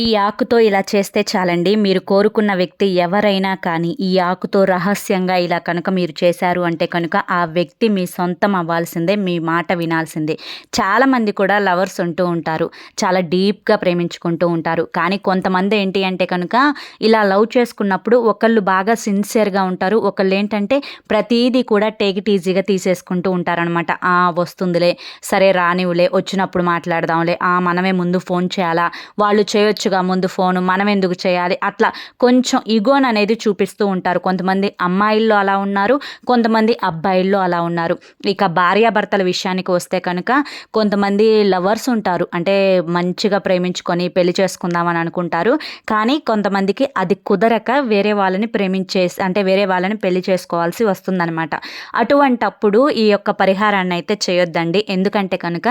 ఈ ఆకుతో ఇలా చేస్తే చాలండి. మీరు కోరుకున్న వ్యక్తి ఎవరైనా కానీ ఈ ఆకుతో రహస్యంగా ఇలా కనుక మీరు చేశారు అంటే కనుక ఆ వ్యక్తి మీ సొంతం అవ్వాల్సిందే మీ మాట వినాల్సిందే. చాలామంది కూడా లవర్స్ ఉంటూ ఉంటారు. చాలా డీప్గా ప్రేమించుకుంటూ ఉంటారు. కానీ కొంతమంది ఏంటి అంటే కనుక ఇలా లవ్ చేసుకున్నప్పుడు ఒకళ్ళు బాగా సిన్సియర్గా ఉంటారు. ఒకళ్ళు ఏంటంటే ప్రతీది కూడా టేక్ ఇట్ ఈజీగా తీసేసుకుంటూ ఉంటారనమాట ఆ వస్తుందిలే సరే రానివ్వులే వచ్చినప్పుడు మాట్లాడదాంలే ఆ మనమే ముందు ఫోన్ చేయాలా వాళ్ళు చేయొచ్చు చేయొచ్చుగా ముందు ఫోను మనం ఎందుకు చేయాలి? అట్లా కొంచెం ఇగోన్ అనేది చూపిస్తూ ఉంటారు. కొంతమంది అమ్మాయిల్లో అలా ఉన్నారు కొంతమంది అబ్బాయిల్లో అలా ఉన్నారు. ఇక భార్యాభర్తల విషయానికి వస్తే కనుక కొంతమంది లవర్స్ ఉంటారు. అంటే మంచిగా ప్రేమించుకొని పెళ్ళి చేసుకుందామని అనుకుంటారు. కానీ కొంతమందికి అది కుదరక వేరే వాళ్ళని ప్రేమించే అంటే వేరే వాళ్ళని పెళ్ళి చేసుకోవాల్సి వస్తుందన్నమాట. అటువంటప్పుడు ఈ యొక్క పరిహారాన్ని అయితే చేయొద్దండి. ఎందుకంటే కనుక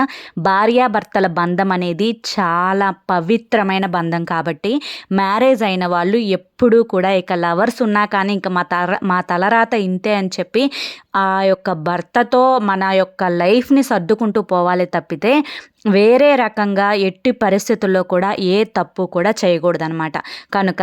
భార్యాభర్తల బంధం అనేది చాలా పవిత్రమైన బంధం. కాబట్టి మ్యారేజ్ అయిన వాళ్ళు ఎప్పుడూ కూడా ఇక లవర్స్ ఉన్నా కానీ ఇంకా మా తల మా తలరాత ఇంతే అని చెప్పి ఆ యొక్క భర్తతో మన యొక్క లైఫ్ని సర్దుకుంటూ పోవాలి తప్పితే వేరే రకంగా ఎట్టి పరిస్థితుల్లో కూడా ఏ తప్పు కూడా చేయకూడదనమాట కనుక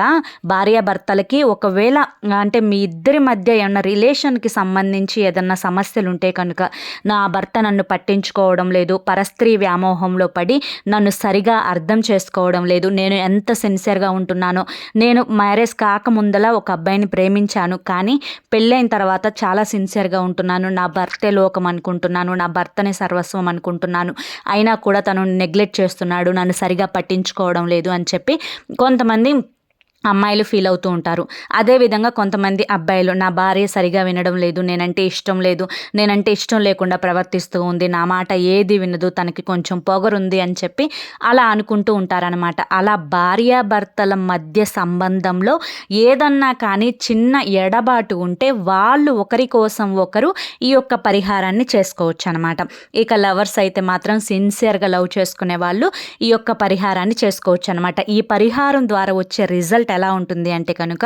భార్యాభర్తలకి ఒకవేళ అంటే మీ ఇద్దరి మధ్య ఏమన్నా రిలేషన్కి సంబంధించి ఏదన్నా సమస్యలు ఉంటే కనుక నా భర్త నన్ను పట్టించుకోవడం లేదు పరస్త్రీ వ్యామోహంలో పడి నన్ను సరిగా అర్థం చేసుకోవడం లేదు నేను ఎంత సిన్సియర్గా ఉంటున్నానో నేను మ్యారేజ్ కాకముందల ఒక అబ్బాయిని ప్రేమించాను కానీ పెళ్ళైన తర్వాత చాలా సిన్సియర్గా ఉంటున్నాను నా భర్తే లోకం అనుకుంటున్నాను నా భర్తనే సర్వస్వం అనుకుంటున్నాను అయినా కూడా తను నెగ్లెక్ట్ చేస్తున్నాడు నన్ను సరిగా పట్టించుకోవడం లేదు అని చెప్పి కొంతమంది అమ్మాయిలు ఫీల్ అవుతూ ఉంటారు. అదేవిధంగా కొంతమంది అబ్బాయిలు నా భార్య సరిగా వినడం లేదు నేనంటే ఇష్టం లేదు నేనంటే ఇష్టం లేకుండా ప్రవర్తిస్తూ ఉంది నా మాట ఏది వినదు తనకి కొంచెం పొగరుంది అని చెప్పి అలా అనుకుంటూ ఉంటారనమాట అలా భార్యాభర్తల మధ్య సంబంధంలో ఏదన్నా కానీ చిన్న ఎడబాటు ఉంటే వాళ్ళు ఒకరి కోసం ఒకరు ఈ యొక్క పరిహారాన్ని చేసుకోవచ్చు అనమాట ఇక లవర్స్ అయితే మాత్రం సిన్సియర్గా లవ్ చేసుకునే వాళ్ళు ఈ యొక్క పరిహారాన్ని చేసుకోవచ్చు అనమాట ఈ పరిహారం ద్వారా వచ్చే రిజల్ట్ ఎలా ఉంటుంది అంటే కనుక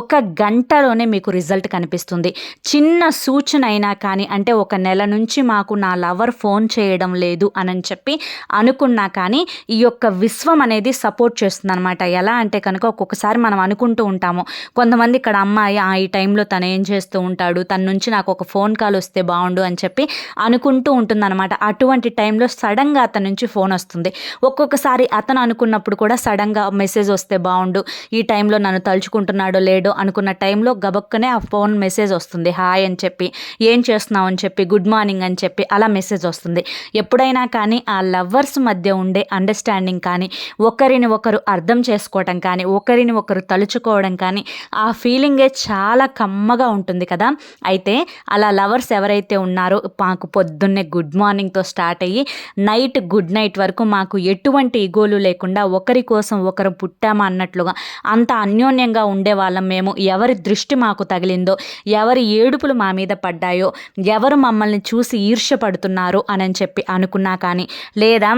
ఒక గంటలోనే మీకు రిజల్ట్ కనిపిస్తుంది. చిన్న సూచన అయినా కానీ అంటే ఒక నెల నుంచి మాకు నా లవర్ ఫోన్ చేయడం లేదు అని చెప్పి అనుకున్నా కానీ ఈ యొక్క విశ్వం అనేది సపోర్ట్ చేస్తుంది అనమాట ఎలా అంటే కనుక ఒక్కొక్కసారి మనం అనుకుంటూ ఉంటాము. కొంతమంది ఇక్కడ అమ్మాయి ఈ టైంలో తను ఏం చేస్తూ ఉంటాడు? తన నుంచి నాకు ఒక ఫోన్ కాల్ వస్తే బాగుండు అని చెప్పి అనుకుంటూ ఉంటుందన్నమాట. అటువంటి టైంలో సడన్గా అతని నుంచి ఫోన్ వస్తుంది. ఒక్కొక్కసారి అతను అనుకున్నప్పుడు కూడా సడన్గా మెసేజ్ వస్తే బాగుండు. ఈ టైంలో నన్ను తలుచుకుంటున్నాడో లేడో అనుకున్న టైంలో గబక్కనే ఆ ఫోన్ మెసేజ్ వస్తుంది. హాయ్ అని చెప్పి ఏం చేస్తున్నావు అని చెప్పి గుడ్ మార్నింగ్ అని చెప్పి అలా మెసేజ్ వస్తుంది. ఎప్పుడైనా కానీ ఆ లవ్వర్స్ మధ్య ఉండే అండర్స్టాండింగ్ కానీ ఒకరిని ఒకరు అర్థం చేసుకోవడం కానీ ఒకరిని ఒకరు తలుచుకోవడం కానీ ఆ ఫీలింగే చాలా కమ్మగా ఉంటుంది కదా. అయితే అలా లవర్స్ ఎవరైతే ఉన్నారో మాకు పొద్దున్నే గుడ్ మార్నింగ్తో స్టార్ట్ అయ్యి నైట్ గుడ్ నైట్ వరకు మాకు ఎటువంటి ఇగోలు లేకుండా ఒకరి కోసం ఒకరు పుట్టామా అన్నట్లుగా అంత అన్యోన్యంగా ఉండేవాళ్ళం మేము. ఎవరి దృష్టి మాకు తగిలిందో ఎవరి ఏడుపులు మా మీద పడ్డాయో ఎవరు మమ్మల్ని చూసి ఈర్ష్యపడుతున్నారు అని చెప్పి అనుకున్నా కానీ లేదా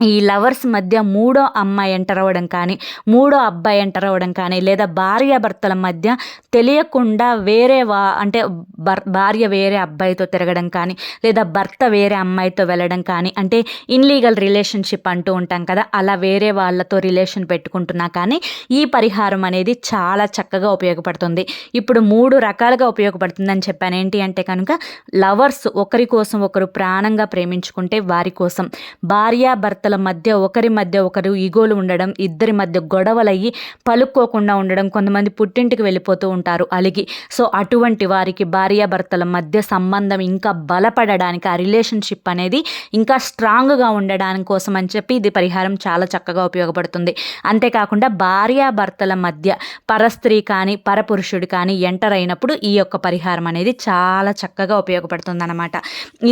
ఈ లవర్స్ మధ్య మూడో అమ్మాయి ఎంటర్ అవ్వడం కానీ మూడో అబ్బాయి ఎంటర్ అవ్వడం కానీ లేదా భార్యాభర్తల మధ్య తెలియకుండా వేరే వా అంటే భార్య వేరే అబ్బాయితో తిరగడం కానీ లేదా భర్త వేరే అమ్మాయితో వెళ్ళడం కానీ అంటే ఇన్లీగల్ రిలేషన్షిప్ అంటూ ఉంటాం కదా అలా వేరే వాళ్ళతో రిలేషన్ పెట్టుకుంటున్నా కానీ ఈ పరిహారం అనేది చాలా చక్కగా ఉపయోగపడుతుంది. ఇప్పుడు మూడు రకాలుగా ఉపయోగపడుతుందని చెప్పాను. ఏంటి అంటే కనుక లవర్స్ ఒకరి కోసం ఒకరు ప్రాణంగా ప్రేమించుకుంటే వారి కోసం. భార్యాభర్త భర్తల మధ్య ఒకరి మధ్య ఒకరు ఈగోలు ఉండడం ఇద్దరి మధ్య గొడవలయ్యి పలుక్కోకుండా ఉండడం కొంతమంది పుట్టింటికి వెళ్ళిపోతూ ఉంటారు అలిగి. సో అటువంటి వారికి భార్యాభర్తల మధ్య సంబంధం ఇంకా బలపడడానికి ఆ రిలేషన్షిప్ అనేది ఇంకా స్ట్రాంగ్గా ఉండడానికి కోసం అని చెప్పి ఇది పరిహారం చాలా చక్కగా ఉపయోగపడుతుంది. అంతేకాకుండా భార్యాభర్తల మధ్య పరస్త్రీ కానీ పరపురుషుడు కానీ ఎంటర్ అయినప్పుడు ఈ యొక్క పరిహారం అనేది చాలా చక్కగా ఉపయోగపడుతుంది అనమాట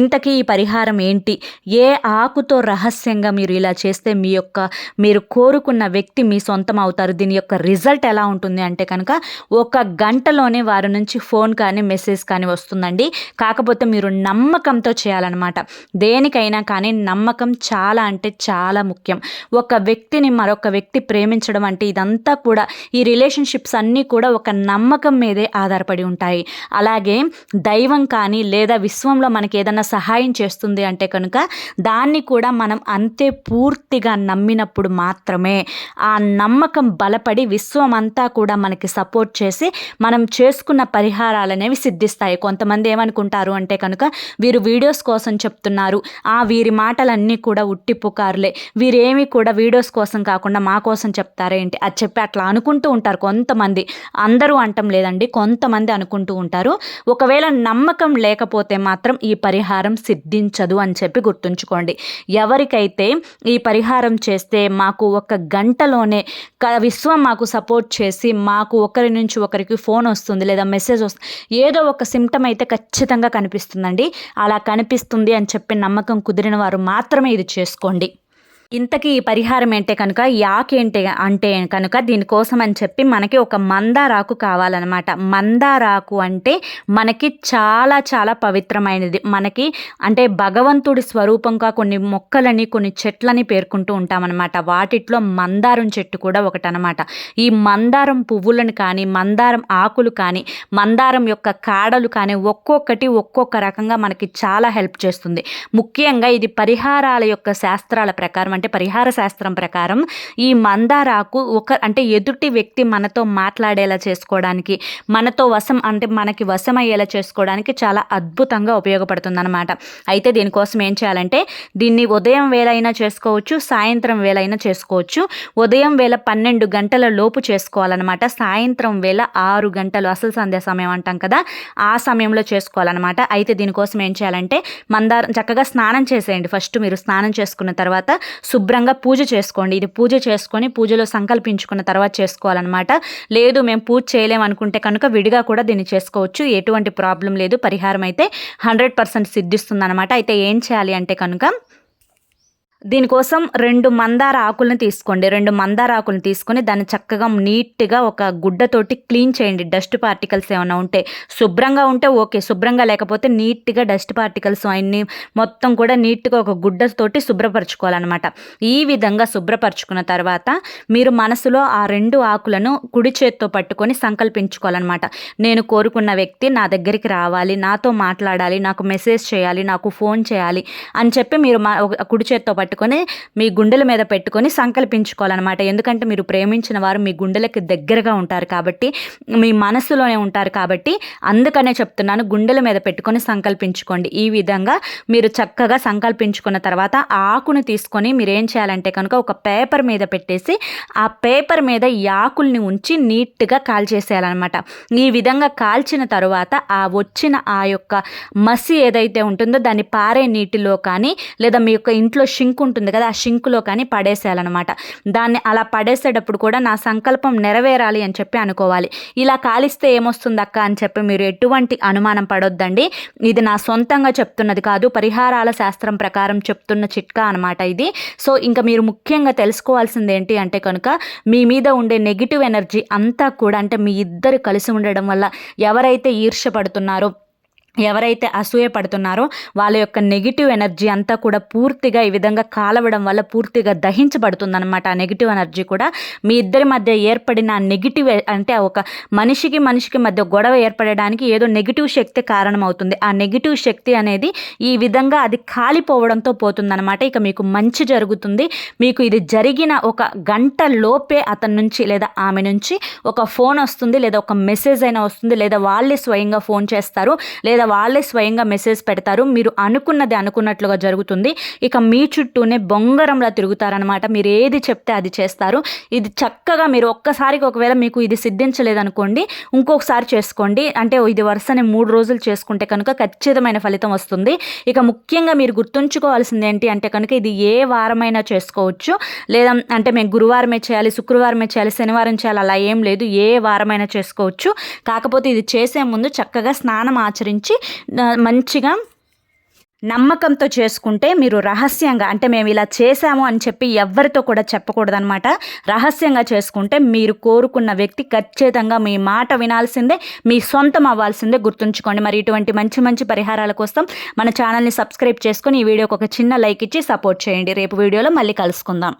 ఇంతకీ ఈ పరిహారం ఏంటి? ఏ ఆకుతో రహస్యంగా మీరు మీరు ఇలా చేస్తే మీ యొక్క మీరు కోరుకున్న వ్యక్తి మీ సొంతం అవుతారు దీని యొక్క రిజల్ట్ ఎలా ఉంటుంది అంటే కనుక ఒక గంటలోనే వారి నుంచి ఫోన్ కానీ మెసేజ్ కానీ వస్తుందండి. కాకపోతే మీరు నమ్మకంతో చేయాలన్నమాట. దేనికైనా కానీ నమ్మకం చాలా అంటే చాలా ముఖ్యం. ఒక వ్యక్తిని మరొక వ్యక్తి ప్రేమించడం అంటే ఇదంతా కూడా ఈ రిలేషన్షిప్స్ అన్నీ కూడా ఒక నమ్మకం మీదే ఆధారపడి ఉంటాయి. అలాగే దైవం కానీ లేదా విశ్వంలో మనకి ఏదైనా సహాయం చేస్తుంది అంటే కనుక దాన్ని కూడా మనం అంతే పూర్తిగా నమ్మినప్పుడు మాత్రమే ఆ నమ్మకం బలపడి విశ్వమంతా కూడా మనకి సపోర్ట్ చేసి మనం చేసుకున్న పరిహారాలు అనేవి సిద్ధిస్తాయి. కొంతమంది ఏమనుకుంటారు అంటే కనుక వీరు వీడియోస్ కోసం చెప్తున్నారు. ఆ వీరి మాటలన్నీ కూడా ఉట్టి పుకారులే. వీరేమి కూడా వీడియోస్ కోసం కాకుండా మా కోసం చెప్తారేంటి అది చెప్పి అట్లా అనుకుంటూ ఉంటారు కొంతమంది. అందరూ అంటం లేదండి. కొంతమంది అనుకుంటూ ఉంటారు. ఒకవేళ నమ్మకం లేకపోతే మాత్రం ఈ పరిహారం సిద్ధించదు అని చెప్పి గుర్తుంచుకోండి. ఎవరికైతే ఈ పరిహారం చేస్తే మాకు ఒక గంటలోనే విశ్వం మాకు సపోర్ట్ చేసి మాకు ఒకరి నుంచి ఒకరికి ఫోన్ వస్తుంది లేదా మెసేజ్ వస్తుంది. ఏదో ఒక సిమ్టమ్ అయితే ఖచ్చితంగా కనిపిస్తుందండి. అలా కనిపిస్తుంది అని చెప్పి నమ్మకం కుదిరిన వారు మాత్రమే ఇది చేసుకోండి. ఇంతకీ ఈ పరిహారం ఏంటే కనుక యాకేంటి అంటే కనుక దీనికోసం అని చెప్పి మనకి ఒక మందారాకు కావాలన్నమాట. మందారాకు అంటే మనకి చాలా చాలా పవిత్రమైనది. మనకి అంటే భగవంతుడి స్వరూపంగా కొన్ని మొక్కలని కొన్ని చెట్లని పేర్కొంటూ ఉంటామన్నమాట. వాటిట్లో మందారం చెట్టు కూడా ఒకటనమాట ఈ మందారం పువ్వులను కానీ మందారం ఆకులు కానీ మందారం యొక్క కాడలు కానీ ఒక్కొక్కటి ఒక్కొక్క రకంగా మనకి చాలా హెల్ప్ చేస్తుంది. ముఖ్యంగా ఇది పరిహారాల యొక్క శాస్త్రాల ప్రకారం అంటే పరిహార శాస్త్రం ప్రకారం ఈ మందారాకు ఒక అంటే ఎదుటి వ్యక్తి మనతో మాట్లాడేలా చేసుకోవడానికి మనతో వశం అంటే మనకి వశం అయ్యేలా చేసుకోవడానికి చాలా అద్భుతంగా ఉపయోగపడుతుంది అనమాట అయితే దీనికోసం ఏం చేయాలంటే దీన్ని ఉదయం వేలైనా చేసుకోవచ్చు సాయంత్రం వేలైనా చేసుకోవచ్చు. ఉదయం వేళ పన్నెండు గంటల లోపు చేసుకోవాలన్నమాట. సాయంత్రం వేళ ఆరు గంటలు అసలు సంధ్యా సమయం అంటాం కదా ఆ సమయంలో చేసుకోవాలన్నమాట. అయితే దీనికోసం ఏం చేయాలంటే మందారం చక్కగా స్నానం చేసేయండి. ఫస్ట్ మీరు స్నానం చేసుకున్న తర్వాత శుభ్రంగా పూజ చేసుకోండి. ఇది పూజ చేసుకొని పూజలో సంకల్పించుకున్న తర్వాత చేసుకోవాలన్నమాట. లేదు మేము పూజ చేయలేము అనుకుంటే కనుక విడిగా కూడా దీన్ని చేసుకోవచ్చు. ఎటువంటి ప్రాబ్లం లేదు. పరిహారం అయితే హండ్రెడ్ పర్సెంట్ సిద్ధిస్తుంది అనమాట అయితే ఏం చేయాలి అంటే కనుక దీనికోసం రెండు మందార ఆకులను తీసుకోండి. రెండు మందార ఆకులను తీసుకొని దాన్ని చక్కగా నీట్గా ఒక గుడ్డతోటి క్లీన్ చేయండి. డస్ట్ పార్టికల్స్ ఏమైనా ఉంటే. శుభ్రంగా ఉంటే ఓకే. శుభ్రంగా లేకపోతే నీట్గా డస్ట్ పార్టికల్స్ అన్ని మొత్తం కూడా నీట్గా ఒక గుడ్డతోటి శుభ్రపరచుకోవాలన్నమాట. ఈ విధంగా శుభ్రపరచుకున్న తర్వాత మీరు మనసులో ఆ రెండు ఆకులను కుడి చేత్తో పట్టుకొని సంకల్పించుకోవాలన్నమాట. నేను కోరుకున్న వ్యక్తి నా దగ్గరికి రావాలి. నాతో మాట్లాడాలి. నాకు మెసేజ్ చేయాలి. నాకు ఫోన్ చేయాలి అని చెప్పి మీరు మా కుడి చేత్తో పట్టుకొని మీ గుండెల మీద పెట్టుకొని సంకల్పించుకోవాలన్నమాట. ఎందుకంటే మీరు ప్రేమించిన వారు మీ గుండెలకి దగ్గరగా ఉంటారు కాబట్టి మీ మనసులోనే ఉంటారు కాబట్టి అందుకనే చెప్తున్నాను గుండెల మీద పెట్టుకొని సంకల్పించుకోండి. ఈ విధంగా మీరు చక్కగా సంకల్పించుకున్న తర్వాత ఆ తీసుకొని మీరు ఏం చేయాలంటే కనుక ఒక పేపర్ మీద పెట్టేసి ఆ పేపర్ మీద ఈ ఆకుల్ని ఉంచి నీట్గా కాల్చేసేయాలన్నమాట. ఈ విధంగా కాల్చిన తర్వాత ఆ వచ్చిన ఆ యొక్క మసి ఏదైతే ఉంటుందో దాన్ని పారే నీటిలో కానీ లేదా మీ యొక్క ఇంట్లో షింక్ షింక్ ఉంటుంది కదా ఆ షింక్లో కానీ పడేసేయాలన్నమాట. దాన్ని అలా పడేసేటప్పుడు కూడా నా సంకల్పం నెరవేరాలి అని చెప్పి అనుకోవాలి. ఇలా కాలిస్తే ఏమొస్తుంది అక్క అని చెప్పి మీరు ఎటువంటి అనుమానం పడొద్దండి. ఇది నా సొంతంగా చెప్తున్నది కాదు పరిహారాల శాస్త్రం ప్రకారం చెప్తున్న చిట్కా అనమాట ఇది. సో ఇంకా మీరు ముఖ్యంగా తెలుసుకోవాల్సింది ఏంటి అంటే కనుక మీ మీద ఉండే నెగిటివ్ ఎనర్జీ అంతా కూడా అంటే మీ ఇద్దరు కలిసి ఉండడం వల్ల ఎవరైతే ఈర్ష్యపడుతున్నారో ఎవరైతే అసూయ పడుతున్నారో వాళ్ళ యొక్క నెగిటివ్ ఎనర్జీ అంతా కూడా పూర్తిగా ఈ విధంగా కాలవడం వల్ల పూర్తిగా దహించబడుతుందన్నమాట. ఆ నెగిటివ్ ఎనర్జీ కూడా మీ ఇద్దరి మధ్య ఏర్పడిన నెగిటివ్ అంటే ఒక మనిషికి మనిషికి మధ్య గొడవ ఏర్పడడానికి ఏదో నెగిటివ్ శక్తి కారణమవుతుంది. ఆ నెగిటివ్ శక్తి అనేది ఈ విధంగా అది కాలిపోవడంతో పోతుందన్నమాట. ఇక మీకు మంచి జరుగుతుంది. మీకు ఇది జరిగిన ఒక గంట లోపే అతని నుంచి లేదా ఆమె నుంచి ఒక ఫోన్ వస్తుంది లేదా ఒక మెసేజ్ అయినా వస్తుంది లేదా వాళ్ళే స్వయంగా ఫోన్ చేస్తారు లేదా వాళ్ళే స్వయంగా మెసేజ్ పెడతారు. మీరు అనుకున్నది అనుకున్నట్లుగా జరుగుతుంది. ఇక మీ చుట్టూనే బొంగరంలా తిరుగుతారనమాట మీరు ఏది చెప్తే అది చేస్తారు. ఇది చక్కగా మీరు ఒక్కసారికి ఒకవేళ మీకు ఇది సిద్ధించలేదనుకోండి ఇంకొకసారి చేసుకోండి. అంటే ఇది వరుసనే మూడు రోజులు చేసుకుంటే కనుక ఖచ్చితమైన ఫలితం వస్తుంది. ఇక ముఖ్యంగా మీరు గుర్తుంచుకోవాల్సింది ఏంటి అంటే కనుక ఇది ఏ వారమైనా చేసుకోవచ్చు. లేదా అంటే మేము గురువారమే చేయాలి శుక్రవారమే చేయాలి శనివారం చేయాలి అలా ఏం లేదు. ఏ వారమైనా చేసుకోవచ్చు. కాకపోతే ఇది చేసే ముందు చక్కగా స్నానం ఆచరించి మంచిగా నమ్మకంతో చేసుకుంటే మీరు రహస్యంగా అంటే మేము ఇలా చేశాము అని చెప్పి ఎవరితో కూడా చెప్పకూడదనమాట రహస్యంగా చేసుకుంటే మీరు కోరుకున్న వ్యక్తి ఖచ్చితంగా మీ మాట వినాల్సిందే మీ సొంతం అవ్వాల్సిందే గుర్తుంచుకోండి. మరి ఇటువంటి మంచి మంచి పరిహారాల కోసం మన ఛానల్ని సబ్స్క్రైబ్ చేసుకొని ఈ వీడియోకి ఒక చిన్న లైక్ ఇచ్చి సపోర్ట్ చేయండి. రేపు వీడియోలో మళ్ళీ కలుసుకుందాం.